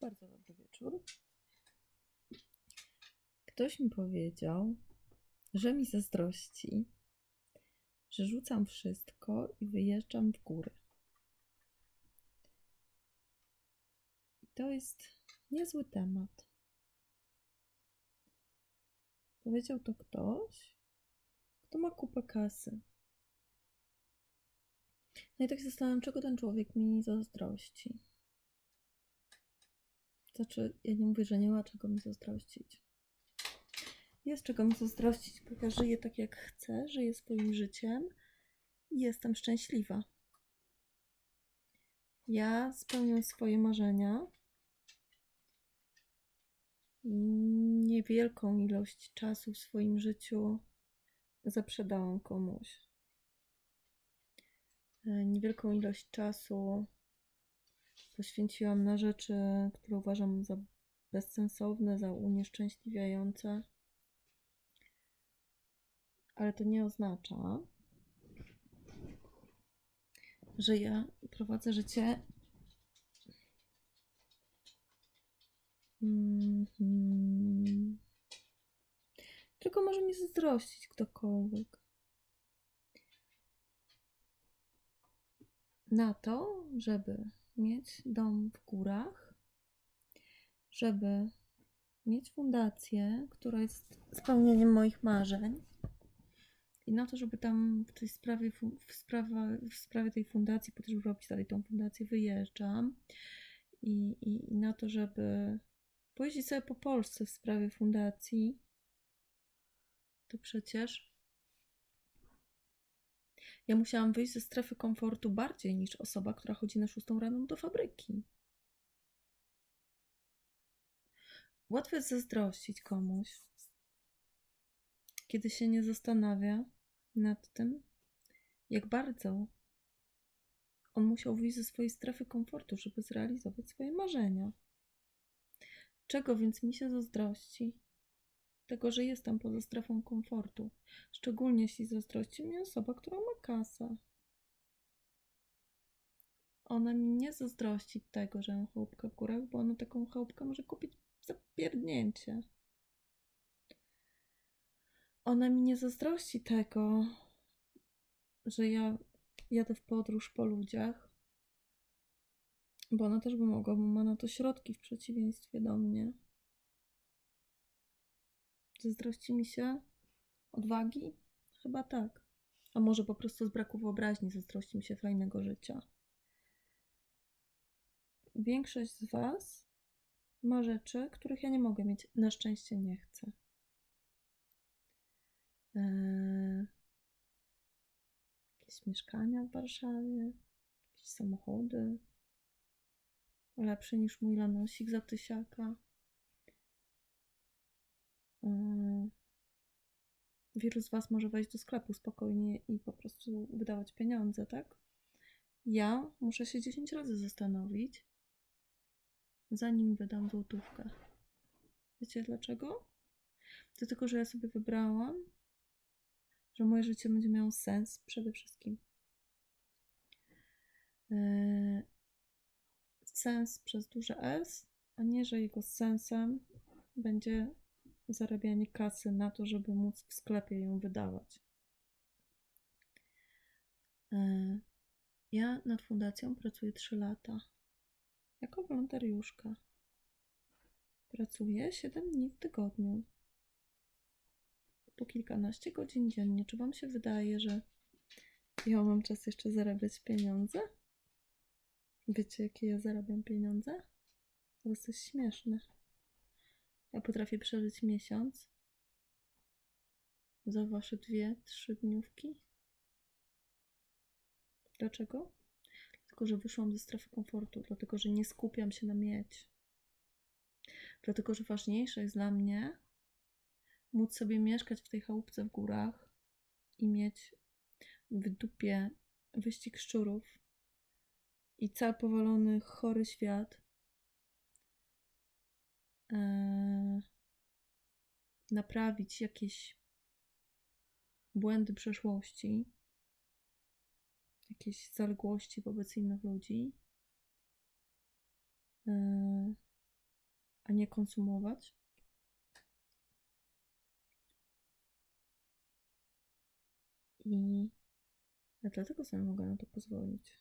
Bardzo dobry wieczór. Ktoś mi powiedział, że mi zazdrości, że rzucam wszystko i wyjeżdżam w góry. I to jest niezły temat. Powiedział to ktoś, kto ma kupę kasy. No i tak się zastanawiam, czego ten człowiek mi zazdrości. Znaczy, ja nie mówię, że nie ma czego mi zazdrościć. Jest czego mi zazdrościć, bo ja żyję tak jak chcę, żyję swoim życiem i jestem szczęśliwa. Ja spełniam swoje marzenia. Niewielką ilość czasu w swoim życiu zaprzedałam komuś. E, Niewielką ilość czasu poświęciłam na rzeczy, które uważam za bezsensowne, za unieszczęśliwiające. Ale to nie oznacza, że ja prowadzę życie. Mhm. Tylko może mi zazdrościć ktokolwiek. Na to, żeby mieć dom w górach, żeby mieć fundację, która jest spełnieniem moich marzeń. I na to, żeby tam w tej sprawie, w, sprawa, w sprawie tej fundacji, po to, żeby robić dalej tą fundację, wyjeżdżam. I, i, I na to, żeby pojeździć sobie po Polsce w sprawie fundacji, to przecież ja musiałam wyjść ze strefy komfortu bardziej niż osoba, która chodzi na szóstą rano do fabryki. Łatwo jest zazdrościć komuś, kiedy się nie zastanawia nad tym, jak bardzo on musiał wyjść ze swojej strefy komfortu, żeby zrealizować swoje marzenia. Czego więc mi się zazdrości? Tego, że jestem poza strefą komfortu. Szczególnie jeśli zazdrości mnie osoba, która ma kasę. Ona mi nie zazdrości tego, że mam chałupkę w górach, bo ona taką chałupkę może kupić za pierdnięcie. Ona mi nie zazdrości tego, że ja jadę w podróż po ludziach, bo ona też by mogła, bo ma na to środki w przeciwieństwie do mnie. Zazdrości mi się odwagi? Chyba tak. A może po prostu z braku wyobraźni zazdrości mi się fajnego życia. Większość z Was ma rzeczy, których ja nie mogę mieć. Na szczęście nie chcę. Eee, jakieś mieszkania w Warszawie, jakieś samochody. Lepsze niż mój lanosik za tysiaka. Wielu z Was może wejść do sklepu spokojnie i po prostu wydawać pieniądze, tak? Ja muszę się 10 razy zastanowić, zanim wydam złotówkę. Wiecie dlaczego? Dlatego, że ja sobie wybrałam, że moje życie będzie miało sens przede wszystkim. Eee, sens przez duże S, a nie, że jego sensem będzie zarabianie kasy na to, żeby móc w sklepie ją wydawać. E, Ja nad fundacją pracuję 3 lata. Jako wolontariuszka. Pracuję 7 dni w tygodniu. Po kilkanaście godzin dziennie. Czy Wam się wydaje, że ja mam czas jeszcze zarabiać pieniądze? Wiecie, jakie ja zarabiam pieniądze? To jest śmieszne. Ja potrafię przeżyć miesiąc za wasze dwie, trzy dniówki. Dlaczego? Dlatego, że wyszłam ze strefy komfortu, dlatego, że nie skupiam się na mieć. Dlatego, że ważniejsze jest dla mnie móc sobie mieszkać w tej chałupce w górach i mieć w dupie wyścig szczurów i cały powalony, chory świat, naprawić jakieś błędy przeszłości, jakieś zaległości wobec innych ludzi, e, a nie konsumować. I dlatego sobie mogę na to pozwolić.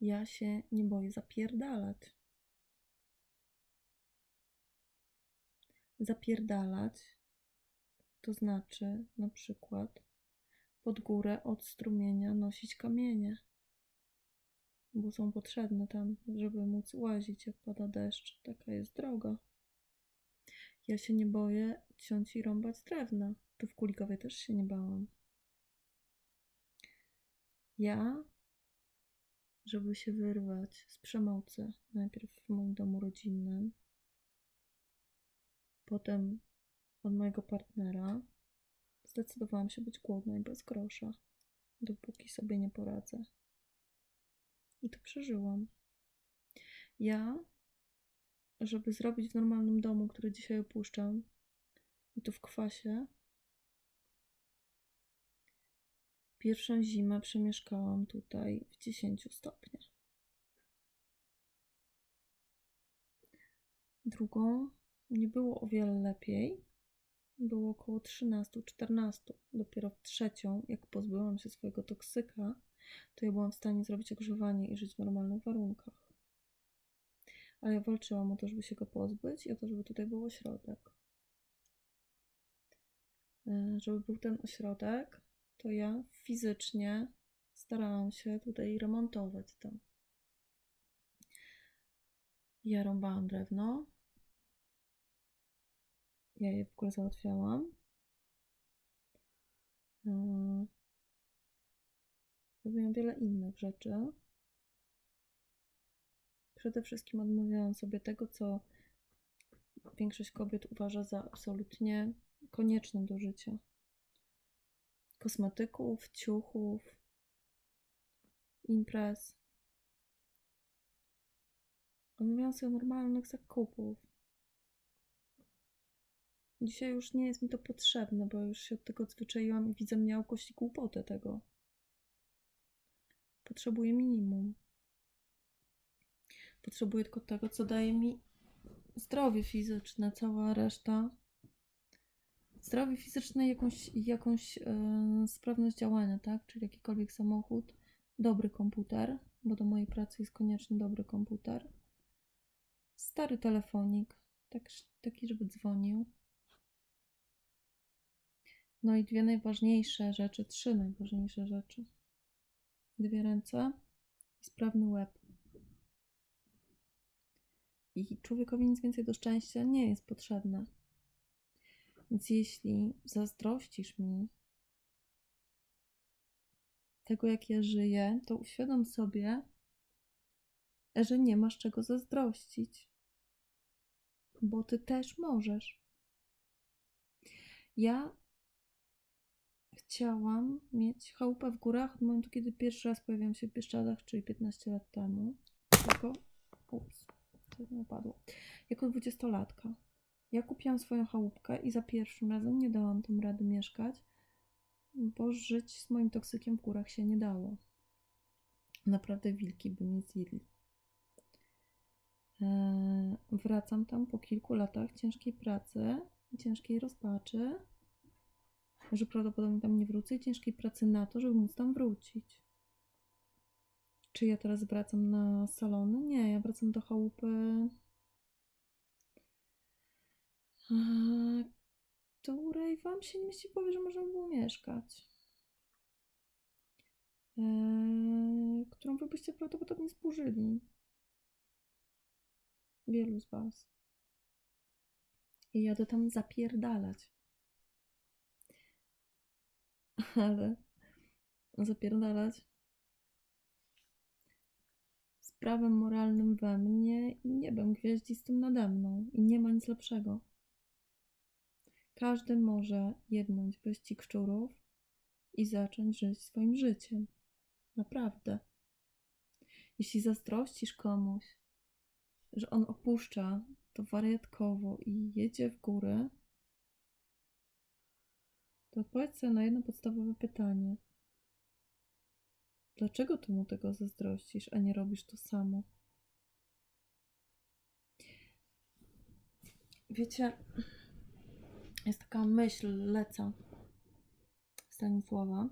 Ja się nie boję zapierdalać. Zapierdalać to znaczy na przykład pod górę od strumienia nosić kamienie, bo są potrzebne tam, żeby móc łazić, jak pada deszcz. Taka jest droga. Ja się nie boję ciąć i rąbać drewna. Tu w Kulikowie też się nie bałam. Ja, żeby się wyrwać z przemocy, najpierw w moim domu rodzinnym, potem od mojego partnera, zdecydowałam się być głodna i bez grosza, dopóki sobie nie poradzę. I to przeżyłam. Ja, żeby zrobić w normalnym domu, który dzisiaj opuszczam, i to w kwasie, pierwszą zimę przemieszkałam tutaj w 10 stopniach. Drugą nie było o wiele lepiej. Było około 13-14. Dopiero w trzecią, jak pozbyłam się swojego toksyka, to ja byłam w stanie zrobić ogrzewanie i żyć w normalnych warunkach. Ale ja walczyłam o to, żeby się go pozbyć i o to, żeby tutaj był ośrodek. E, Żeby był ten ośrodek, to ja fizycznie starałam się tutaj remontować to. Ja rąbałam drewno. Ja je w ogóle załatwiałam. Yy, Robiłam wiele innych rzeczy. Przede wszystkim odmawiałam sobie tego, co większość kobiet uważa za absolutnie konieczne do życia. Kosmetyków, ciuchów, imprez. Odmawiałam sobie normalnych zakupów. Dzisiaj już nie jest mi to potrzebne, bo już się od tego odzwyczaiłam i widzę miałkość i głupotę tego. Potrzebuję minimum. Potrzebuję tylko tego, co daje mi zdrowie fizyczne, cała reszta. Zdrowie fizyczne i jakąś, jakąś e, sprawność działania, tak? Czyli jakikolwiek samochód, dobry komputer, bo do mojej pracy jest konieczny dobry komputer. Stary telefonik, tak, taki, żeby dzwonił. No i dwie najważniejsze rzeczy, trzy najważniejsze rzeczy. Dwie ręce i sprawny łeb. I człowiekowi nic więcej do szczęścia nie jest potrzebne. Więc jeśli zazdrościsz mi tego, jak ja żyję, to uświadom sobie, że nie masz czego zazdrościć. Bo ty też możesz. Ja chciałam mieć chałupę w górach od momentu, kiedy pierwszy raz pojawiłam się w Bieszczadach, czyli 15 lat temu. Jako, ups, nie upadło. Jako dwudziestolatka. Ja kupiłam swoją chałupkę i za pierwszym razem nie dałam tam rady mieszkać, bo żyć z moim toksykiem w górach się nie dało. Naprawdę wilki by mnie zjedli. Eee, wracam tam po kilku latach ciężkiej pracy, ciężkiej rozpaczy, że prawdopodobnie tam nie wrócę i ciężkiej pracy na to, żeby móc tam wrócić. Czy ja teraz wracam na salony? Nie, ja wracam do chałupy, której wam się nie mieści w głowie, że można by było mieszkać. Eee, którą wy byście prawdopodobnie zburzyli. Wielu z was. I jadę tam zapierdalać. Ale zapierdalać z prawem moralnym we mnie i niebem gwiaździstym nade mną. I nie ma nic lepszego. Każdy może jednąć wyścig szczurów i zacząć żyć swoim życiem. Naprawdę. Jeśli zazdrościsz komuś, że on opuszcza to wariatkowo i jedzie w górę, to odpowiedz sobie na jedno podstawowe pytanie. Dlaczego ty mu tego zazdrościsz, a nie robisz to samo? wiecie, jest taka myśl, leca Stanisława.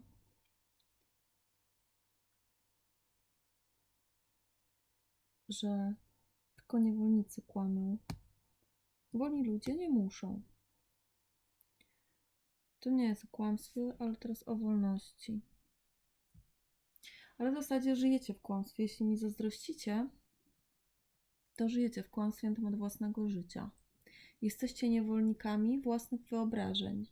Że tylko niewolnicy kłamią. Wolni ludzie nie muszą. To nie jest o kłamstwie, ale teraz o wolności. Ale w zasadzie żyjecie w kłamstwie. Jeśli mi zazdrościcie, to żyjecie w kłamstwie temat własnego życia. Jesteście niewolnikami własnych wyobrażeń.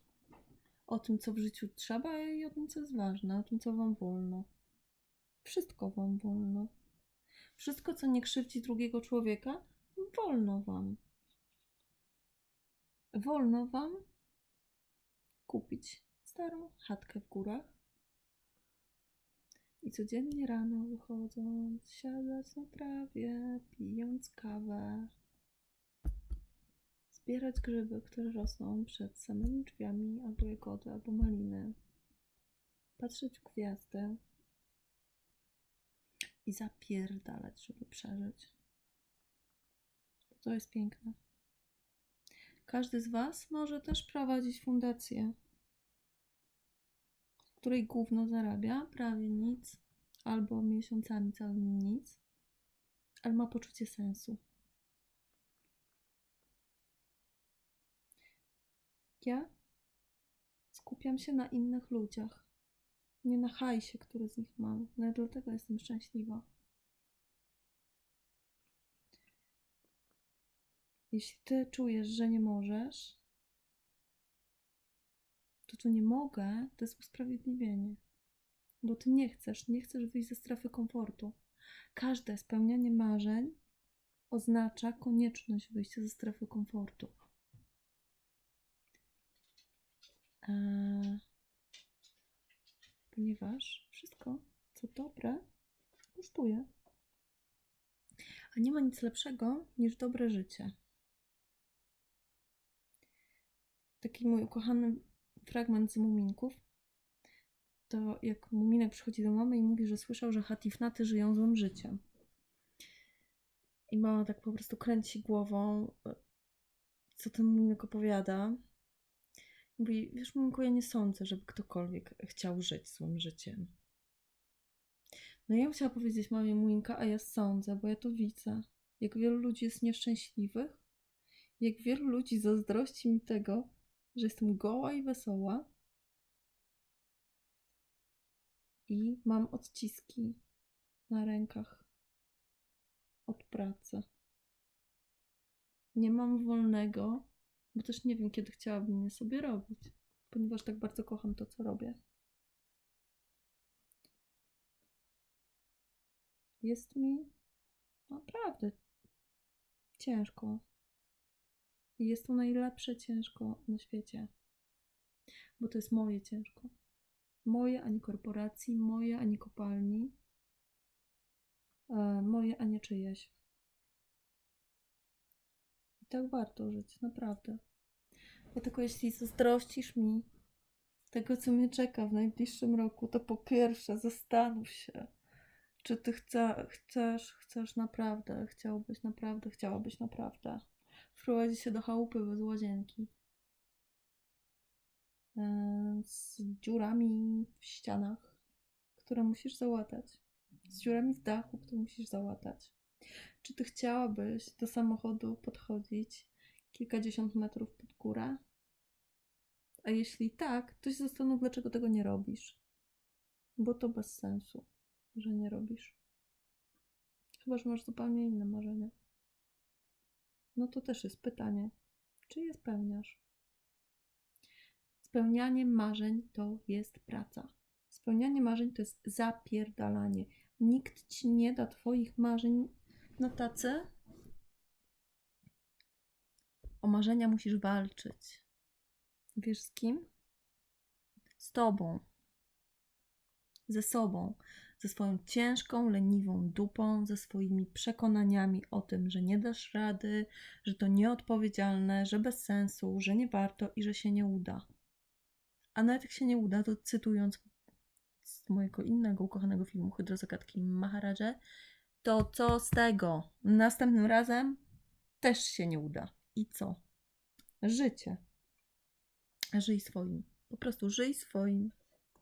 O tym, co w życiu trzeba i o tym, co jest ważne, o tym, co wam wolno. Wszystko wam wolno. Wszystko, co nie krzywdzi drugiego człowieka, wolno wam. Wolno wam kupić starą chatkę w górach i codziennie rano wychodząc, siadać na trawie, pijąc kawę, zbierać grzyby, które rosną przed samymi drzwiami, albo jagody, albo maliny, patrzeć w gwiazdy i zapierdalać, żeby przeżyć. To jest piękne. Każdy z Was może też prowadzić fundację, w której gówno zarabia prawie nic, albo miesiącami całymi nic, ale ma poczucie sensu. Ja skupiam się na innych ludziach, nie na hajsie, który z nich mam. No dlatego jestem szczęśliwa. Jeśli ty czujesz, że nie możesz, to to nie mogę, to jest usprawiedliwienie. Bo ty nie chcesz, nie chcesz wyjść ze strefy komfortu. Każde spełnianie marzeń oznacza konieczność wyjścia ze strefy komfortu. Eee, ponieważ wszystko, co dobre, kosztuje. A nie ma nic lepszego niż dobre życie. Taki mój ukochany fragment z Muminków. To jak Muminek przychodzi do mamy i mówi, że słyszał, że Hatifnaty żyją złym życiem. I mama tak po prostu kręci głową, co ten Muminek opowiada. Mówi, wiesz Muminku, ja nie sądzę, żeby ktokolwiek chciał żyć złym życiem. No ja chciała powiedzieć mamie Muminka, a ja sądzę, bo ja to widzę. Jak wielu ludzi jest nieszczęśliwych, jak wielu ludzi zazdrości mi tego, że jestem goła i wesoła. I mam odciski na rękach od pracy. Nie mam wolnego, bo też nie wiem, kiedy chciałabym je sobie robić, ponieważ tak bardzo kocham to, co robię. Jest mi naprawdę ciężko. I jest to najlepsze ciężko na świecie. Bo to jest moje ciężko. Moje, a nie korporacji, moje, a nie kopalni. E, moje, a nie czyjeś. I tak warto żyć, naprawdę. Dlatego jeśli zazdrościsz mi tego, co mnie czeka w najbliższym roku, to po pierwsze zastanów się, czy ty chce, chcesz, chcesz naprawdę, chciałbyś naprawdę, chciałabyś naprawdę wprowadzić się do chałupy bez łazienki. E, Z dziurami w ścianach, które musisz załatać. Z dziurami w dachu, które musisz załatać. Czy ty chciałabyś do samochodu podchodzić kilkadziesiąt metrów pod górę? A jeśli tak, to się zastanów, dlaczego tego nie robisz. Bo to bez sensu, że nie robisz. Chyba, że masz zupełnie inne marzenia. No to też jest pytanie, czy je spełniasz? Spełnianie marzeń to jest praca. Spełnianie marzeń to jest zapierdalanie. Nikt ci nie da Twoich marzeń na tacy. O marzenia musisz walczyć. Wiesz z kim? Z Tobą. Ze sobą. Ze swoją ciężką, leniwą dupą, ze swoimi przekonaniami o tym, że nie dasz rady, że to nieodpowiedzialne, że bez sensu, że nie warto i że się nie uda. A nawet jak się nie uda, to cytując z mojego innego ukochanego filmu Hydrozagadki Maharadże, to co z tego? Następnym razem też się nie uda. I co? życie. Żyj swoim. Po prostu żyj swoim